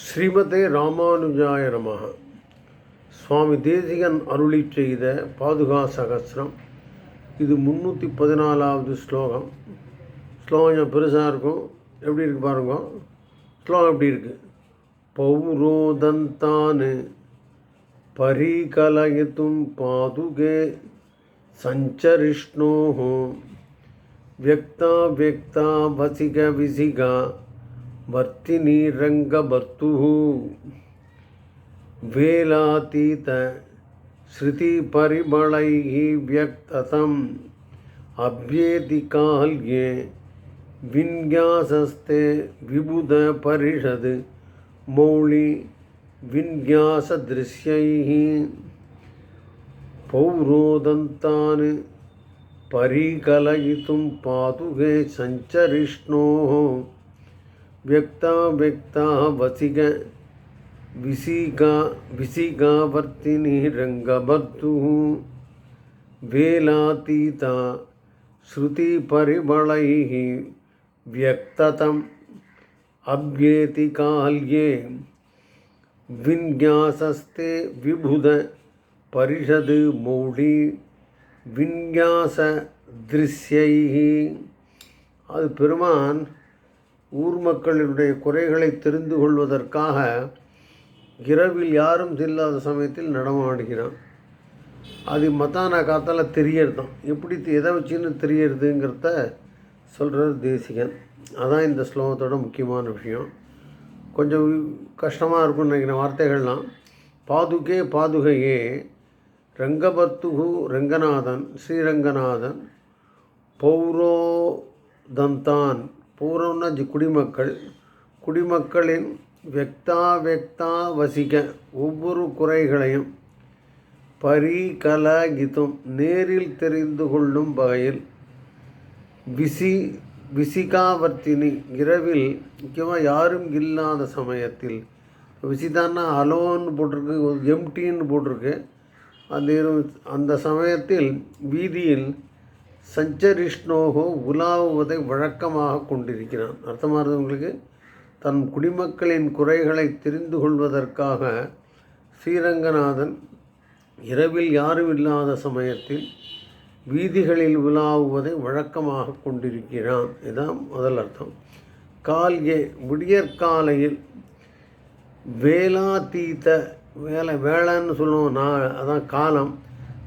ஸ்ரீமதே ராமானுஜாய நமக. சுவாமி தேசிகன் அருளி செய்த பாதுகா சகசிரம். இது முந்நூற்றி பதினாலாவது ஸ்லோகம். ஸ்லோகம் பெருசாக இருக்கும்? எப்படி இருக்கு பாருங்க. ஸ்லோகம் எப்படி இருக்குது பௌரோதந்தானு பரிகலயத்தும் பாதுகே சஞ்சரிஷ்ணோஹோ. வியக்தா வியக்தா வசிக விசிகா ವರ್ತಿನಿ ರಂಗಭರ್ತು ವೇಲಾತೀತ श्रुतिपरिमणैः व्यक्ततम्। अभ्येति काल्ये विन्यासस्ते विबुधपरिषद् मौलिविन्यासदृश्यैः। पौरोदन्तान् परिकलयितुं पातुके सञ्चरिष्णोः। व्यक्ता व्यक्ता वसिग विसिगा विसिगावर्तिनि रङ्गबद्धुः वेलातीता श्रुतिपरिमळैः व्यक्ततम् अभ्येति काल्ये विन्यासस्ते विबुध परिषद् मौढी விந்யாச திருஷ்யைஹி அது பெருமான் ஊர் மக்களினுடைய குறைகளை தெரிந்து கொள்வதற்காக இரவில் யாரும் இல்லாத சமயத்தில் நடமாடுகிறான். அது மத்தானா காத்தால தெரியறதான் எப்படி எதை வச்சுன்னு தெரியறதுங்கிறத சொல்கிறது தேசிகன். அதான் இந்த ஸ்லோகத்தோட முக்கியமான விஷயம். கொஞ்சம் கஷ்டமாக இருக்கும்னு நினைக்கிறேன் வார்த்தைகள்லாம். பாதுகே பாதுகையே ரங்கபத்துகு ரங்கநாதன் ஸ்ரீரங்கநாதன் பௌரோதந்தான் பௌரம்னா ஜி- குடிமக்கள். குடிமக்களின் வெக்தா வெக்தா வசிக்க ஒவ்வொரு குறைகளையும் பரிகலகிதம் நேரில் தெரிந்து கொள்ளும் வகையில் விசி விசிகாவர்த்தினி இரவில் முக்கியமாக யாரும் இல்லாத சமயத்தில் விசிதான்னா அலோன்னு போட்டிருக்கு எம்டின்னு போட்டிருக்கு. அந்த அந்த சமயத்தில் வீதியில் சஞ்சரிஷ்ணோகோ உலாவுவதை வழக்கமாக கொண்டிருக்கிறான். அர்த்தமாகிறது உங்களுக்கு? தன் குடிமக்களின் குறைகளை தெரிந்து கொள்வதற்காக ஸ்ரீரங்கநாதன் இரவில் யாரும் இல்லாத சமயத்தில் வீதிகளில் உலாவுவதை வழக்கமாக கொண்டிருக்கிறான். இதுதான் முதல் அர்த்தம். கால்கே விடியற்காலையில் வேலாதீத வேலை வேலைன்னு சொல்லுவோம் நான் அதான் காலம்.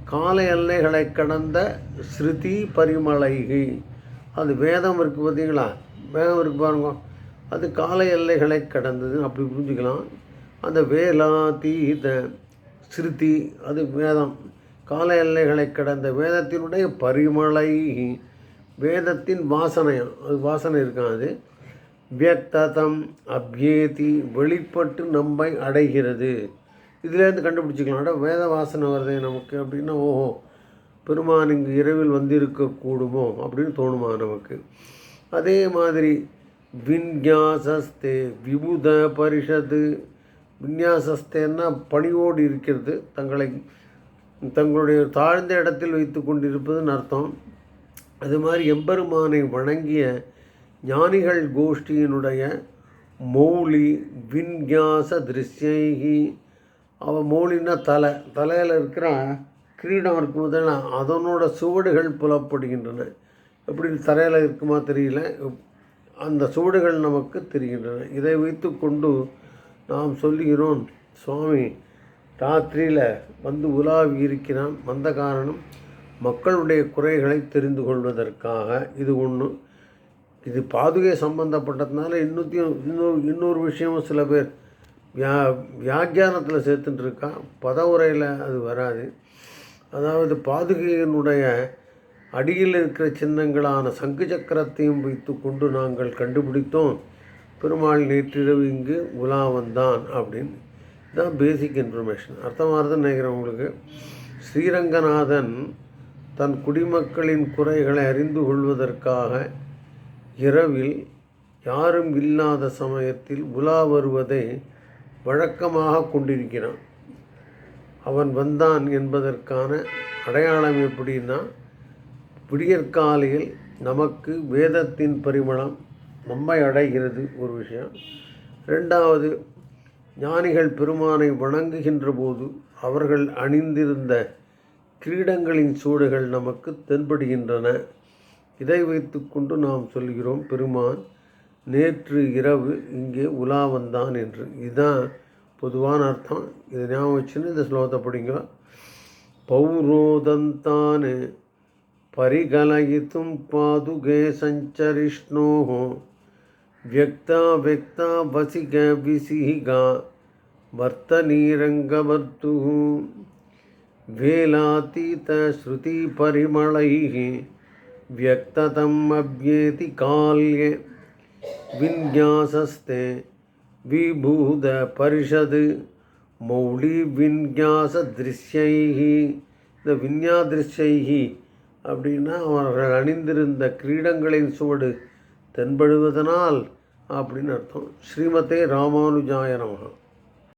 கால எல்லைகளை கடந்த ஸ்ருதி பரிமலைகி. அது வேதம் இருக்குது பார்த்தீங்களா? வேதம் இருக்கு பாருங்க. அது கால எல்லைகளை கடந்தது. அப்படி புரிஞ்சுக்கலாம். அந்த வேலா தீத ஸ்ருதி அது வேதம். கால எல்லைகளை கடந்த வேதத்தினுடைய பரிமலை வேதத்தின் வாசனை அது வாசனை இருக்கான் அது? வியக்ததம் அப்யேதி வெளிப்பட்டு நம்மை அடைகிறது. இதுலேருந்து கண்டுபிடிச்சிக்கலாம் வேத வாசனை வருதே நமக்கு அப்படின்னா ஓஹோ பெருமான் இங்கு இரவில் வந்திருக்கக்கூடுமோ அப்படின்னு தோணுமா நமக்கு? அதே மாதிரி விந்யாசஸ்தே விபுத பரிஷத்து. விந்யாசஸ்தேன்னா பணியோடு இருக்கிறது. தங்களை தங்களுடைய தாழ்ந்த இடத்தில் வைத்து கொண்டிருப்பதுன்னு அர்த்தம். அது மாதிரி எம்பெருமானை வணங்கிய ஞானிகள் கோஷ்டியினுடைய மௌலி வின்யாச திருஷ்யைகி. அவன் மூலின்னா தலை. தலையில் இருக்கிற கிரீடம் இருக்கும் அதனோட சுவடுகள் புலப்படுகின்றன. எப்படி தரையில் இருக்குமா தெரியல. அந்த சுவடுகள் நமக்கு தெரிகின்றன. இதை வைத்துக்கொண்டு நாம் சொல்லுகிறோம் சுவாமி ராத்திரியில் வந்து உலாவி இருக்கிறான். வந்த காரணம் மக்களுடைய குறைகளை தெரிந்து கொள்வதற்காக. இது ஒன்று இது பாதுகை சம்பந்தப்பட்டதுனால இன்னொத்தையும் இன்னொரு இன்னொரு விஷயமும் சில பேர் வியா வியாக்கியானத்தில் சேர்த்துட்டு பதவுரையில் அது வராது. அதாவது பாதுகையினுடைய அடியில் இருக்கிற சின்னங்களான சங்கு சக்கரத்தையும் வைத்து கொண்டு நாங்கள் கண்டுபிடித்தோம். பெருமாள் நேற்றிரவு இங்கு உலா வந்தான் அப்படின்னு. இதுதான் பேசிக் இன்ஃபர்மேஷன் அர்த்தமாகுதுன்னு நினைக்கிறேன் உங்களுக்கு. ஸ்ரீரங்கநாதன் தன் குடிமக்களின் குறைகளை அறிந்து கொள்வதற்காக இரவில் யாரும் இல்லாத சமயத்தில் உலா வருவதை வழக்கமாக கொண்டிருக்கிறான். அவன் வந்தான் என்பதற்கான அடையாளம் எப்படின்னா விடியற்காலையில் நமக்கு வேதத்தின் பரிமளம் நம்மை அடைகிறது ஒரு விஷயம். ரெண்டாவது ஞானிகள் பெருமானை வணங்குகின்ற போது அவர்கள் அணிந்திருந்த கிரீடங்களின் சூடுகள் நமக்கு தென்படுகின்றன. இதை வைத்துக்கொண்டு நாம் சொல்கிறோம் பெருமான் நேற்று இரவு இங்கே உலா வந்தான் என்று இதுதான் பொதுவான அர்த்தம் இதை ஞாபகம் வச்சுன்னு இந்த ஸ்லோகத்தை படிங்க பௌரோதந்தானு परिगलयितुं पादुके सञ्चरिष्णोः व्यक्ता व्यक्ता वसिक विसिहिगा वर्तनीरङ्गवर्तुः वेलातीतश्रुतिपरिमळैः व्यक्ततम् अव्येति काल्ये விஞ்ஞாசஸ்தே விபூத பரிஷது மௌலி விஞ்ஞாச திருஷ்யைகி இந்த விஞ்ஞா திருஷ்யைகி அப்படின்னா அவர்கள் அணிந்திருந்த கிரீடங்களின் சுவடு தென்படுவதனால் அப்படின்னு அர்த்தம். ஸ்ரீமதே ராமானுஜாய நமகா